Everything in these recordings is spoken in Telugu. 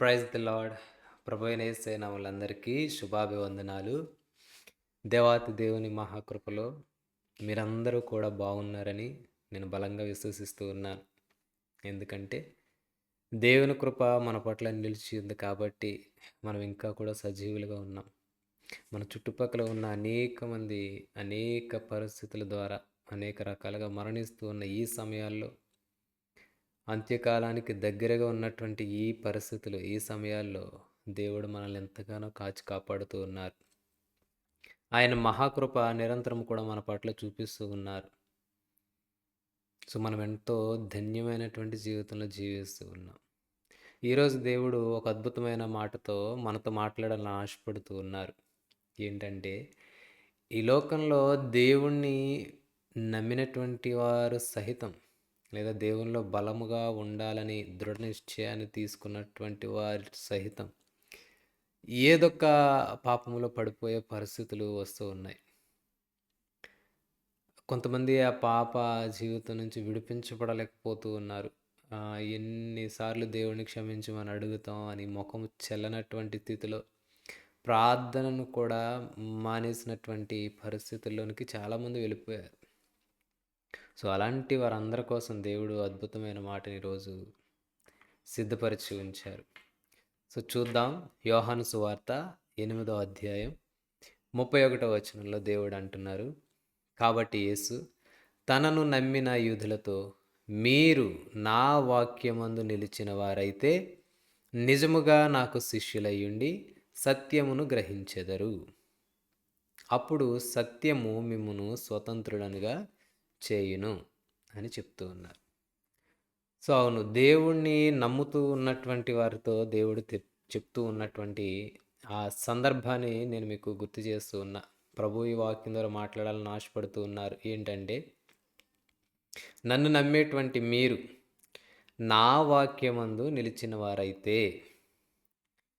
Praise the lord. ప్రభు అయిన శుభాభివందనాలు. దేవాతి దేవుని మహాకృపలో మీరందరూ కూడా బాగున్నారని నేను బలంగా విశ్వసిస్తూ ఉన్నాను. ఎందుకంటే దేవుని కృప మన పట్ల నిలిచి ఉంది కాబట్టి మనం ఇంకా కూడా సజీవులుగా ఉన్నాం. మన చుట్టుపక్కల ఉన్న అనేక మంది అనేక పరిస్థితుల ద్వారా అనేక రకాలుగా మరణిస్తూ ఉన్న ఈ సమయాల్లో అంత్యకాలానికి దగ్గరగా ఉన్నటువంటి ఈ పరిస్థితులు ఈ సమయాల్లో దేవుడు మనల్ని ఎంతగానో కాచి కాపాడుతూ ఉన్నారు. ఆయన మహాకృప నిరంతరం కూడా మన పట్ల చూపిస్తూ ఉన్నారు. సో మనం ఎంతో ధన్యమైనటువంటి జీవితంలో జీవిస్తూ ఉన్నాం. ఈరోజు దేవుడు ఒక అద్భుతమైన మాటతో మనతో మాట్లాడాలని ఆశపడుతూ ఉన్నారు. ఏంటంటే ఈ లోకంలో దేవుణ్ణి నమ్మినటువంటి వారు సహితం లేదా దేవునిలో బలముగా ఉండాలని దృఢ నిశ్చయాన్ని తీసుకున్నటువంటి వారి సహితం ఏదొక పాపములో పడిపోయే పరిస్థితులు వస్తూ ఉన్నాయి. కొంతమంది ఆ పాప జీవితం నుంచి విడిపించబడలేకపోతూ ఉన్నారు. ఎన్నిసార్లు దేవుని క్షమించమని అడుగుతాం అని ముఖం చెల్లనటువంటి స్థితిలో ప్రార్థనను కూడా మానేసినటువంటి పరిస్థితుల్లోనికి చాలామంది వెళ్ళిపోయారు. సో అలాంటి వారందరి కోసం దేవుడు అద్భుతమైన మాటని ఈరోజు సిద్ధపరిచి ఉంచారు. సో చూద్దాం యోహాను సువార్త ఎనిమిదో అధ్యాయం ముప్పై ఒకటో వచనంలో దేవుడు అంటున్నారు. కాబట్టి యేసు తనను నమ్మిన యూధులతో మీరు నా వాక్యమందు నిలిచిన వారైతే నిజముగా నాకు శిష్యులయ్యుండి సత్యమును గ్రహించెదరు. అప్పుడు సత్యము మిమ్మును స్వతంత్రులనుగా చేయును అని చెప్తూ ఉన్నారు. సో అవును దేవుణ్ణి నమ్ముతూ ఉన్నటువంటి వారితో దేవుడు చెప్తూ ఉన్నటువంటి ఆ సందర్భాన్ని నేను మీకు గుర్తు చేస్తూ ఉన్నా. ప్రభు ఈ వాక్యం ద్వారా మాట్లాడాలని ఆశపడుతూ ఉన్నారు. ఏంటంటే నన్ను నమ్మేటువంటి మీరు నా వాక్యమందు నిలిచిన వారైతే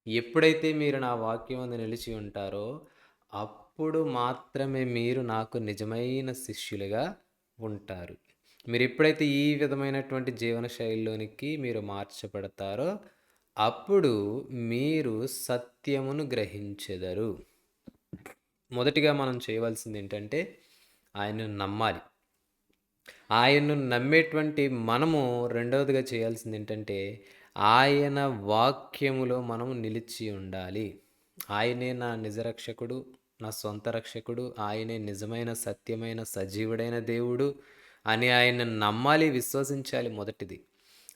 ఎప్పుడైతే మీరు నా వాక్యమందు నిలిచి ఉంటారో అప్పుడు మాత్రమే మీరు నాకు నిజమైన శిష్యులుగా ఉంటారు. మీరు ఎప్పుడైతే ఈ విధమైనటువంటి జీవన శైలిలోనికి మీరు మార్చబడతారో అప్పుడు మీరు సత్యమును గ్రహించెదరు. మొదటిగా మనం చేయవలసింది ఏంటంటే ఆయనను నమ్మాలి. ఆయన్ను నమ్మేటువంటి మనము రెండవదిగా చేయాల్సింది ఏంటంటే ఆయన వాక్యములో మనం నిలిచి ఉండాలి. ఆయనే నా నిజ రక్షకుడు నా సొంత రక్షకుడు ఆయనే నిజమైన సత్యమైన సజీవుడైన దేవుడు అని ఆయన నమ్మాలి విశ్వసించాలి మొదటిది.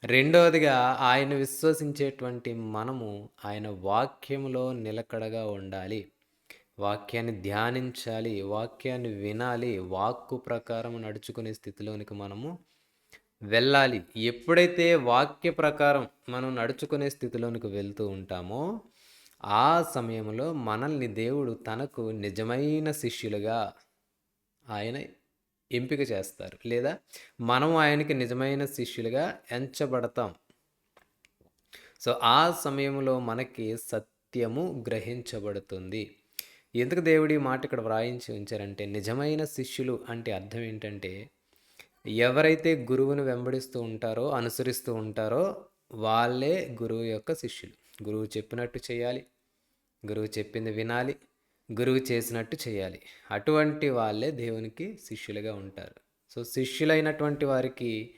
రెండవదిగా ఆయన విశ్వసించేటువంటి మనము ఆయన వాక్యంలో నిలకడగా ఉండాలి. వాక్యాన్ని ధ్యానించాలి వాక్యాన్ని వినాలి వాక్కు ప్రకారం నడుచుకునే స్థితిలోనికి మనము వెళ్ళాలి. ఎప్పుడైతే వాక్య ప్రకారం మనం నడుచుకునే స్థితిలోనికి వెళ్తూ ఉంటామో ఆ సమయంలో మనల్ని దేవుడు తనకు నిజమైన శిష్యులుగా ఆయన ఎంపిక చేస్తారు. లేదా మనం ఆయనకి నిజమైన శిష్యులుగా ఎంచబడతాం. సో ఆ సమయంలో మనకి సత్యము గ్రహించబడుతుంది. ఎందుకు దేవుడి మాట ఇక్కడ వ్రాయించి ఉంచారంటే నిజమైన శిష్యులు అంటే అర్థం ఏంటంటే ఎవరైతే గురువును వెంబడిస్తూ ఉంటారో అనుసరిస్తూ ఉంటారో వాళ్ళే గురువు యొక్క శిష్యులు. గురువు చెప్పినట్టు చేయాలి. గురువు చెప్పింది వినాలి. గురువు చేసినట్టు చేయాలి. అటువంటి వాళ్ళే దేవునికి శిష్యులుగా ఉంటారు. సో శిష్యులైనటువంటి వారికి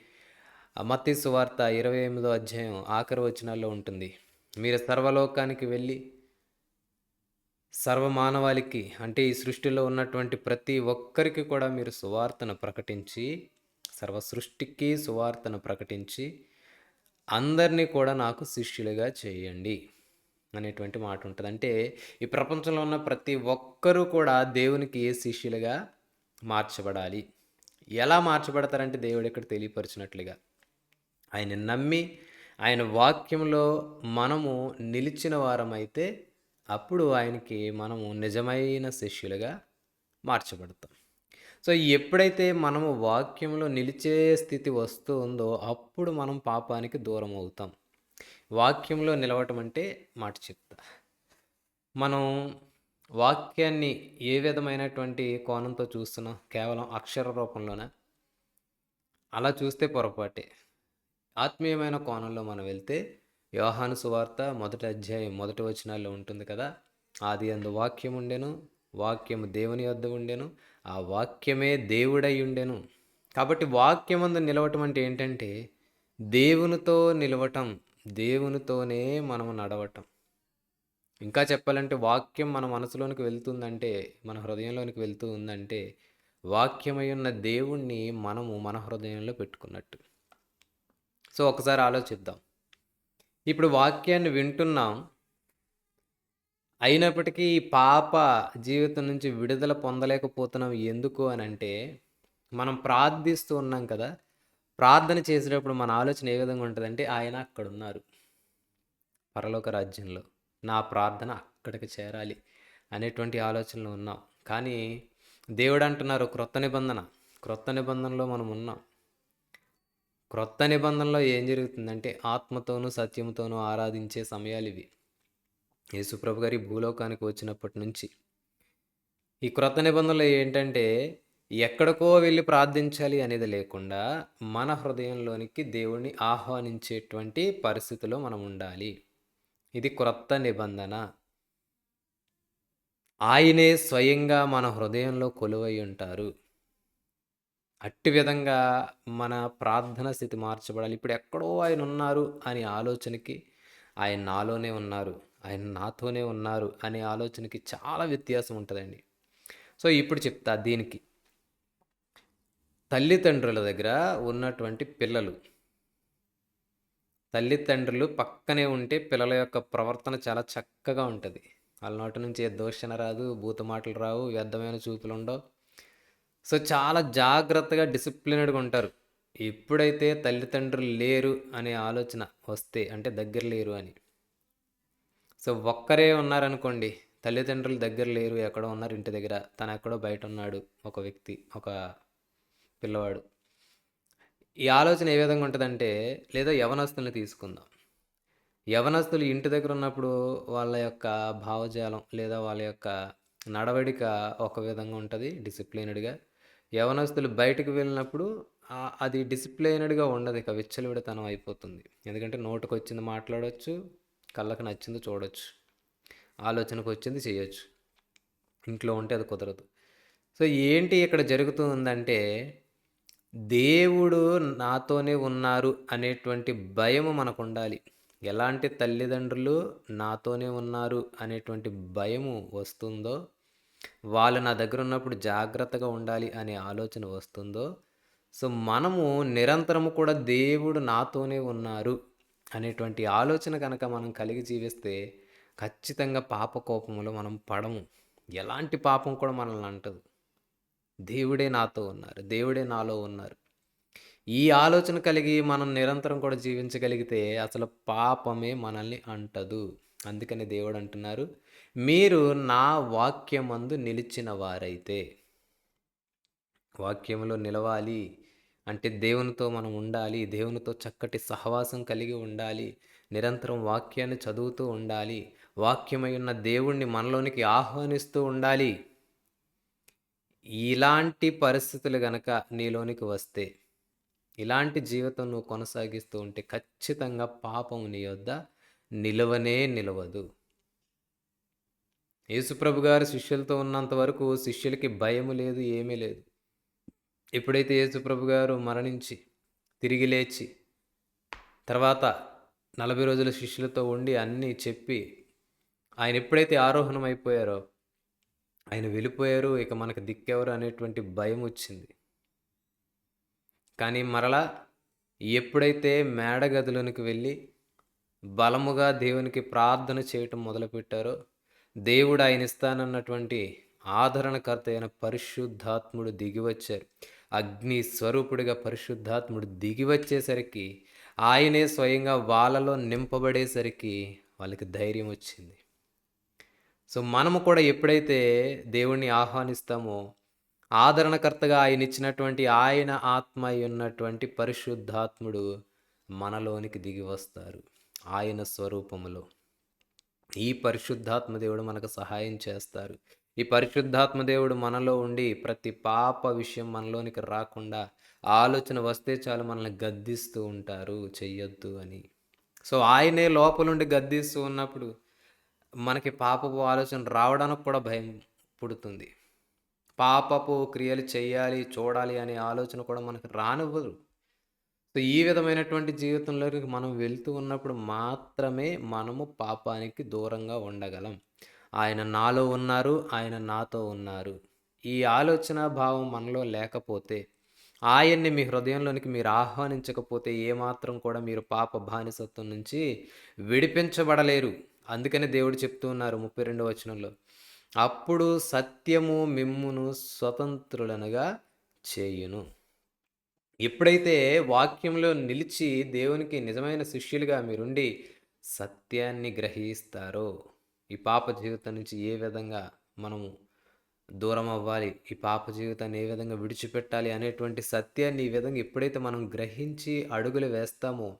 మత్తి సువార్త ఇరవై ఎనిమిదో అధ్యాయం ఆఖరి వచనాల్లో ఉంటుంది. మీరు సర్వలోకానికి వెళ్ళి సర్వమానవాళికి అంటే ఈ సృష్టిలో ఉన్నటువంటి ప్రతి ఒక్కరికి కూడా మీరు సువార్తను ప్రకటించి సర్వ సృష్టికి సువార్తను ప్రకటించి అందరినీ కూడా నాకు శిష్యులుగా చేయండి అనేటువంటి మాట ఉంటుంది. అంటే ఈ ప్రపంచంలో ఉన్న ప్రతి ఒక్కరూ కూడా దేవునికి ఏ శిష్యులుగా మార్చబడాలి? ఎలా మార్చబడతారంటే దేవుడు ఇక్కడ తెలియపరిచినట్లుగా. ఆయన నమ్మి ఆయన వాక్యంలో మనము నిలిచిన వారమైతే అప్పుడు ఆయనకి మనము నిజమైన శిష్యులుగా మార్చబడతాం. సో ఎప్పుడైతే మనము వాక్యంలో నిలిచే స్థితి వస్తూ ఉందో అప్పుడు మనం పాపానికి దూరం అవుతాం. వాక్యంలో నిలవటం అంటే మాట చెప్తా. మనం వాక్యాన్ని ఏ విధమైనటువంటి కోణంతో చూస్తున్నాం? కేవలం అక్షర రూపంలోనే? అలా చూస్తే పొరపాటే. ఆత్మీయమైన కోణంలో మనం వెళ్తే యోహాను సువార్త మొదటి అధ్యాయం మొదటి వచనాల్లో ఉంటుంది కదా? ఆది అందు వాక్యం ఉండెను వాక్యము దేవుని యొద్ద ఉండెను ఆ వాక్యమే దేవుడై ఉండెను కాబట్టి వాక్యమందు నిలవటం అంటే ఏంటంటే దేవునితో నిలవటం దేవునితోనే మనం నడవటం. ఇంకా చెప్పాలంటే వాక్యం మన మనసులోనికి వెళ్తుందంటే మన హృదయంలోనికి వెళ్తూ ఉందంటే వాక్యమై ఉన్న దేవుణ్ణి మనము మన హృదయంలో పెట్టుకున్నట్టు. సో ఒకసారి ఆలోచిద్దాం. ఇప్పుడు వాక్యాన్ని వింటున్నాం. అయినప్పటికీ ఈ పాప జీవితం నుంచి విడుదల పొందలేకపోతున్నాం ఎందుకు అని అంటే మనం ప్రార్థిస్తూ ఉన్నాం కదా ప్రార్థన చేసేటప్పుడు మన ఆలోచన ఏ విధంగా ఉంటుందంటే ఆయన అక్కడ ఉన్నారు పరలోక రాజ్యంలో నా ప్రార్థన అక్కడికి చేరాలి అనేటువంటి ఆలోచనలు ఉన్నాం. కానీ దేవుడు అంటున్నారు క్రొత్త నిబంధన క్రొత్త నిబంధనలో మనం ఉన్నాం. క్రొత్త నిబంధనలో ఏం జరుగుతుందంటే ఆత్మతోనూ సత్యంతోనూ ఆరాధించే సమయాలు ఇవి. యేసుప్రభు గారి భూలోకానికి వచ్చినప్పటి నుంచి ఈ క్రొత్త నిబంధనలు ఏంటంటే ఎక్కడికో వెళ్ళి ప్రార్థించాలి అనేది లేకుండా మన హృదయంలోనికి దేవుణ్ణి ఆహ్వానించేటువంటి పరిస్థితిలో మనం ఉండాలి. ఇది క్రొత్త నిబంధన. ఆయనే స్వయంగా మన హృదయంలో కొలువై ఉంటారు. అట్టి విధంగా మన ప్రార్థన స్థితి మార్చబడాలి. ఇప్పుడు ఎక్కడో ఆయన ఉన్నారు అనే ఆలోచనకి ఆయన నాలోనే ఉన్నారు. ఆయన నాతోనే ఉన్నారు అనే ఆలోచనకి చాలా వ్యత్యాసం ఉంటుందండి. సో ఇప్పుడు చెప్తా దీనికి. తల్లిదండ్రుల దగ్గర ఉన్నటువంటి పిల్లలు. తల్లిదండ్రులు పక్కనే ఉంటే పిల్లల యొక్క ప్రవర్తన చాలా చక్కగా ఉంటుంది. వాళ్ళ నోటి నుంచి ఏ దోషణ రాదు భూతమాటలు రావు వ్యర్థమైన చూపులు ఉండవు. సో చాలా జాగ్రత్తగా డిసిప్లినడ్గా ఉంటారు. ఎప్పుడైతే తల్లిదండ్రులు లేరు అనే ఆలోచన వస్తే అంటే దగ్గర లేరు అని సో ఒక్కరే ఉన్నారనుకోండి తల్లిదండ్రులు దగ్గర లేరు ఎక్కడో ఉన్నారు ఇంటి దగ్గర. తను ఎక్కడో బయట ఉన్నాడు ఒక వ్యక్తి ఒక పిల్లవాడు. ఈ ఆలోచన ఏ విధంగా ఉంటుందంటే లేదా యవనస్తుల్ని తీసుకుందాం. యవనస్తులు ఇంటి దగ్గర ఉన్నప్పుడు వాళ్ళ యొక్క భావజాలం లేదా వాళ్ళ యొక్క నడవడిక ఒక విధంగా ఉంటుంది డిసిప్లైనడ్గా యవనస్తులు బయటకు వెళ్ళినప్పుడు అది డిసిప్లైనడ్గా ఉండదు ఇక విచ్చలవిడతనం అయిపోతుంది. ఎందుకంటే నోటుకు వచ్చింది మాట్లాడవచ్చు కళ్ళకు నచ్చింది చూడొచ్చు. ఆలోచనకు వచ్చింది చేయొచ్చు. ఇంట్లో ఉంటే అది కుదరదు. సో ఏంటి ఇక్కడ జరుగుతుందంటే దేవుడు నాతోనే ఉన్నారు అనేటువంటి భయము మనకు ఉండాలి ఎలాంటి తల్లిదండ్రులు నాతోనే ఉన్నారు అనేటువంటి భయము వస్తుందో వాళ్ళు నా దగ్గర ఉన్నప్పుడు జాగ్రత్తగా ఉండాలి అనే ఆలోచన వస్తుందో సో మనము నిరంతరము కూడా దేవుడు నాతోనే ఉన్నారు అనేటువంటి ఆలోచన కనుక మనం కలిగి జీవిస్తే ఖచ్చితంగా పాప కోపంలో మనం పడము. ఎలాంటి పాపం కూడా మనల్ని అంటదు. దేవుడే నాతో ఉన్నారు. దేవుడే నాలో ఉన్నారు. ఈ ఆలోచన కలిగి మనం నిరంతరం కూడా జీవించగలిగితే అసలు పాపమే మనల్ని అంటదు. అందుకని దేవుడు అంటున్నారు మీరు నా వాక్యమందు నిలిచిన వారైతే. వాక్యంలో నిలవాలి. అంటే దేవునితో మనం ఉండాలి దేవునితో చక్కటి సహవాసం కలిగి ఉండాలి నిరంతరం వాక్యాన్ని చదువుతూ ఉండాలి వాక్యమై ఉన్న దేవుణ్ణి మనలోనికి ఆహ్వానిస్తూ ఉండాలి. ఇలాంటి పరిస్థితులు గనక నీలోనికి వస్తే ఇలాంటి జీవితం నువ్వు కొనసాగిస్తూ ఉంటే ఖచ్చితంగా పాపం నీ యొద్ద నిలవనే నిలవదు. యేసుప్రభు గారు శిష్యులతో ఉన్నంత వరకు శిష్యులకి భయము లేదు ఏమీ లేదు. ఎప్పుడైతే యేసుప్రభు గారు మరణించి తిరిగి లేచి తర్వాత నలభై రోజుల శిష్యులతో ఉండి అన్నీ చెప్పి ఆయన ఎప్పుడైతే ఆరోహణం అయిపోయారో ఆయన వెళ్ళిపోయారు ఇక మనకు దిక్కెవరు అనేటువంటి భయం వచ్చింది. కానీ మరలా ఎప్పుడైతే మేడగదిలోనికి వెళ్ళి బలముగా దేవునికి ప్రార్థన చేయటం మొదలుపెట్టారో దేవుడు ఆయన ఇస్తానన్నటువంటి ఆదరణకర్త అయిన పరిశుద్ధాత్ముడు దిగివచ్చారు అగ్ని స్వరూపుడిగా పరిశుద్ధాత్ముడు దిగి వచ్చేసరికి ఆయనే స్వయంగా వాళ్ళలో నింపబడేసరికి వాళ్ళకి ధైర్యం వచ్చింది. సో మనము కూడా ఎప్పుడైతే దేవుణ్ణి ఆహ్వానిస్తామో ఆదరణకర్తగా ఆయన ఇచ్చినటువంటి ఆయన ఆత్మ ఉన్నటువంటి పరిశుద్ధాత్ముడు మనలోనికి దిగి వస్తారు. ఆయన స్వరూపములో. ఈ పరిశుద్ధాత్మ దేవుడు మనకు సహాయం చేస్తారు. ఈ పరిశుద్ధాత్మ దేవుడు మనలో ఉండి ప్రతి పాప విషయం మనలోనికి రాకుండా ఆలోచన వస్తే చాలు మనల్ని గద్దిస్తూ ఉంటారు చెయ్యొద్దు అని సో, ఆయనే లోపలుండి గద్దిస్తూ ఉన్నప్పుడు, మనకి పాపపు ఆలోచన రావడానికి కూడా భయం పుడుతుంది. పాపపు క్రియలు చేయాలి చూడాలి అనే ఆలోచన కూడా మనకు రానివ్వదు. సో, ఈ విధమైనటువంటి జీవితంలోకి మనం వెళ్తూ ఉన్నప్పుడు మాత్రమే మనము పాపానికి దూరంగా ఉండగలం. ఆయన నాలో ఉన్నారు, ఆయన నాతో ఉన్నారు. ఈ ఆలోచన భావం మనలో లేకపోతే, ఆయన్ని మీ హృదయంలోనికి మీరు ఆహ్వానించకపోతే ఏమాత్రం కూడా మీరు పాప బానిసత్వం నుంచి విడిపించబడలేరు. అందుకనే దేవుడు చెప్తూ ఉన్నారు 32వ వచనంలో. అప్పుడు సత్యము మిమ్మును స్వతంత్రులనుగా చేయును. ఎప్పుడైతే వాక్యంలో నిలిచి దేవునికి నిజమైన శిష్యులుగా మీరుండి సత్యాన్ని గ్రహిస్తారో, ఈ పాప జీవితం నుంచి ఏ విధంగా మనము దూరం అవ్వాలి, ఈ పాప జీవితాన్ని ఏ విధంగా విడిచిపెట్టాలి అనేటువంటి సత్యాన్ని ఈ విధంగా ఎప్పుడైతే మనం గ్రహించి అడుగులు వేస్తామో,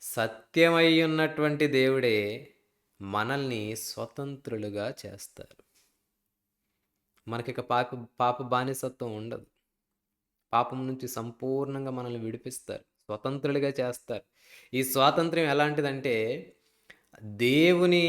సత్యమై ఉన్నటువంటి దేవుడే మనల్ని స్వతంత్రులుగా చేస్తారు. మనకిక పాప పాప బానిసత్వం ఉండదు. పాపం నుంచి సంపూర్ణంగా మనల్ని విడిపిస్తారు. స్వతంత్రులుగా చేస్తారు. ఈ స్వాతంత్ర్యం ఎలాంటిదంటే, దేవుని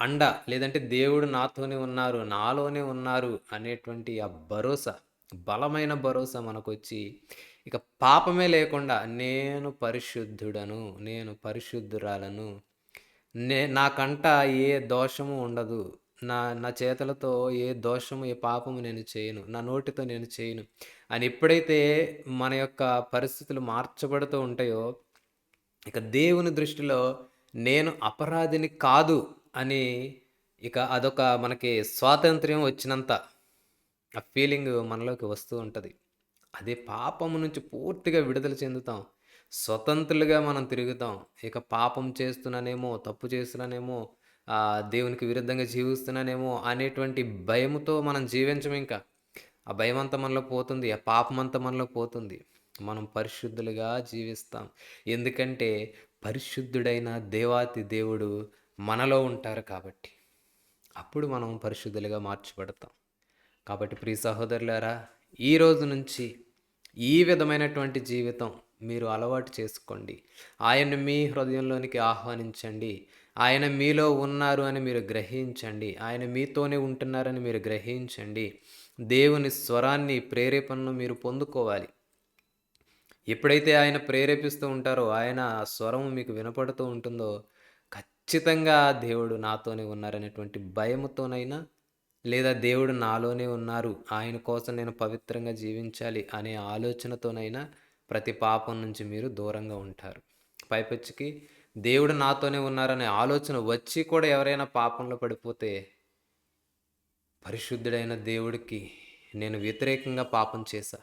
అండ లేదంటే దేవుడు నాతోనే ఉన్నారు, నాలోనే ఉన్నారు అనేటువంటి ఆ భరోసా, బలమైన భరోసా మనకొచ్చి, ఇక పాపమే లేకుండా నేను పరిశుద్ధుడను, నేను పరిశుద్ధురాలను, నే నాకంట ఏ దోషము ఉండదు. నా నా చేతులతో ఏ దోషము, ఏ పాపము నేను చేయను. నా నోటితో నేను చేయను. అని ఎప్పుడైతే మన యొక్క పరిస్థితులు మార్చబడుతూ ఉంటాయో, ఇక దేవుని దృష్టిలో నేను అపరాధిని కాదు అని ఇక అదొక మనకి స్వాతంత్ర్యం వచ్చినంత ఆ ఫీలింగ్ మనలోకి వస్తూ ఉంటుంది అదే పాపము నుంచి పూర్తిగా విడుదల చెందుతాం. స్వతంత్రులుగా మనం తిరుగుతాం. ఇక పాపం చేస్తున్నానేమో, తప్పు చేస్తున్నానేమో, దేవునికి విరుద్ధంగా జీవిస్తున్నానేమో అనేటువంటి భయముతో మనం జీవించమింక. ఆ భయం అంతా మనలో పోతుంది. ఆ పాపం అంతా మనలో పోతుంది. మనం పరిశుద్ధులుగా జీవిస్తాం. ఎందుకంటే పరిశుద్ధుడైన దేవాతి దేవుడు మనలో ఉంటారు కాబట్టి. అప్పుడు మనం పరిశుద్ధులుగా మార్చబడతాం. కాబట్టి ప్రియ సహోదరులారా, ఈ రోజు నుంచి ఈ విధమైనటువంటి జీవితం మీరు అలవాటు చేసుకోండి. ఆయన మీ హృదయంలోనికి ఆహ్వానించండి. ఆయన మీలో ఉన్నారు అని మీరు గ్రహించండి. ఆయన మీతోనే ఉంటున్నారని మీరు గ్రహించండి. దేవుని స్వరాన్ని, ప్రేరేపణను మీరు పొందుకోవాలి. ఎప్పుడైతే ఆయన ప్రేరేపిస్తూ ఉంటారో, ఆయన స్వరం మీకు వినపడుతూ ఉంటుందో, ఖచ్చితంగా దేవుడు నాతోనే ఉన్నారనేటువంటి భయముతోనైనా, లేదా దేవుడు నాలోనే ఉన్నారు, ఆయన కోసం నేను పవిత్రంగా జీవించాలి అనే ఆలోచనతోనైనా ప్రతి పాపం నుంచి మీరు దూరంగా ఉంటారు. పైపెచ్చుకి దేవుడు నాతోనే ఉన్నారనే ఆలోచన వచ్చి కూడా ఎవరైనా పాపంలో పడిపోతే పరిశుద్ధుడైన దేవుడికి నేను వ్యతిరేకంగా పాపం చేశా.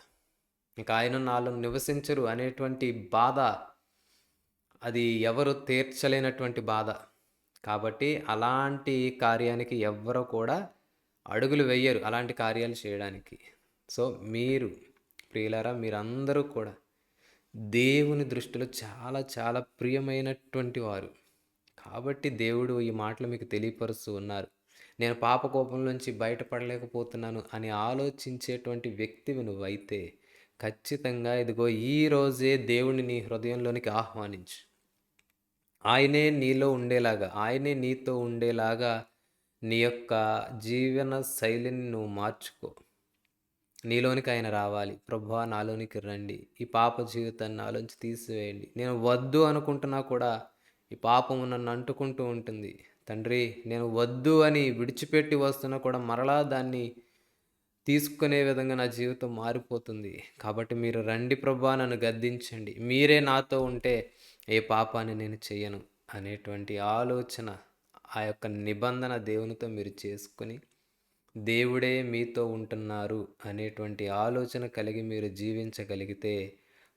ఇంకా ఆయన నాలో నివసించరు అనేటువంటి బాధ అది ఎవరు తీర్చలేనటువంటి బాధ. కాబట్టి అలాంటి కార్యానికి ఎవ్వరు కూడా అడుగులు వెయ్యరు. అలాంటి కార్యాలు చేయడానికి. సో, మీరు ప్రియులారా మీరందరూ కూడా దేవుని దృష్టిలో చాలా చాలా ప్రియమైనటువంటి వారు. కాబట్టి దేవుడు ఈ మాటలు మీకు తెలియపరుస్తూ ఉన్నారు. నేను పాప కోపంలోంచి బయటపడలేకపోతున్నాను అని ఆలోచించేటువంటి వ్యక్తివి నువ్వైతే, ఖచ్చితంగా ఇదిగో ఈ రోజే దేవుడిని నీ హృదయంలోనికి ఆహ్వానించు. ఆయనే నీలో ఉండేలాగా, ఆయనే నీతో ఉండేలాగా నీ యొక్క జీవన శైలిని నువ్వు మార్చుకో. నీలోనికి ఆయన రావాలి. ప్రభా నాలోనికి రండి. ఈ పాప జీవితాన్ని నాలోంచి తీసివేయండి. నేను వద్దు అనుకుంటున్నా కూడా ఈ పాపము నన్ను అంటుకుంటూ ఉంటుంది. తండ్రి నేను వద్దు అని విడిచిపెట్టి వస్తున్నా కూడా మరలా దాన్ని తీసుకునే విధంగా నా జీవితం మారిపోతుంది. కాబట్టి మీరు రండి ప్రభా నన్ను గద్దించండి. మీరే నాతో ఉంటే ఏ పాపాన్ని నేను చేయను అనేటువంటి ఆలోచన, ఆ యొక్క నిబంధన దేవునితో మీరు చేసుకొని, దేవుడే మీతో ఉంటున్నారు అనేటువంటి ఆలోచన కలిగి మీరు జీవించగలిగితే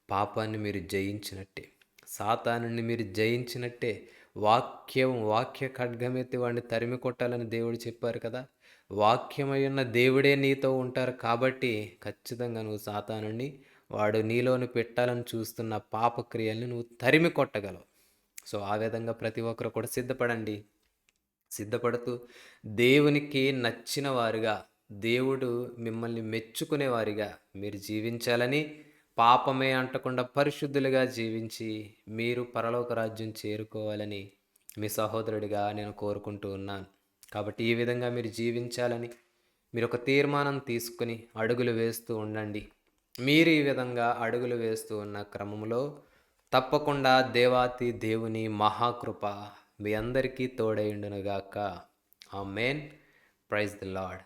పాపాన్ని మీరు జయించినట్టే. సాతానుని మీరు జయించినట్టే. వాక్యం వాక్య ఖడ్గమెత్తి వాడిని తరిమి కొట్టాలని దేవుడు చెప్పారు కదా! వాక్యమై ఉన్న దేవుడే నీతో ఉంటారు కాబట్టి ఖచ్చితంగా నువ్వు సాతానుని వాడు నీలోని పెట్టాలని చూస్తున్న పాప క్రియల్ని నువ్వు తరిమి కొట్టగలవు. సో, ఆ విధంగా ప్రతి ఒక్కరు కూడా సిద్ధపడండి. సిద్ధపడుతూ దేవునికి నచ్చిన వారుగా, దేవుడు మిమ్మల్ని మెచ్చుకునే వారిగా మీరు జీవించాలని పాపమే అంటకుండా పరిశుద్ధులుగా జీవించి మీరు పరలోక రాజ్యం చేరుకోవాలని మీ సహోదరుడిగా నేను కోరుకుంటూ ఉన్నాను కాబట్టి ఈ విధంగా మీరు జీవించాలని మీరు ఒక తీర్మానం తీసుకుని అడుగులు వేస్తూ ఉండండి మీరు ఈ విధంగా అడుగులు వేస్తూ ఉన్న క్రమంలో తప్పకుండా దేవాతి దేవుని మహాకృప మీ అందరికీ తోడైండునుగాక. ఆ మెయిన్ ప్రైజ్ ది లాడ్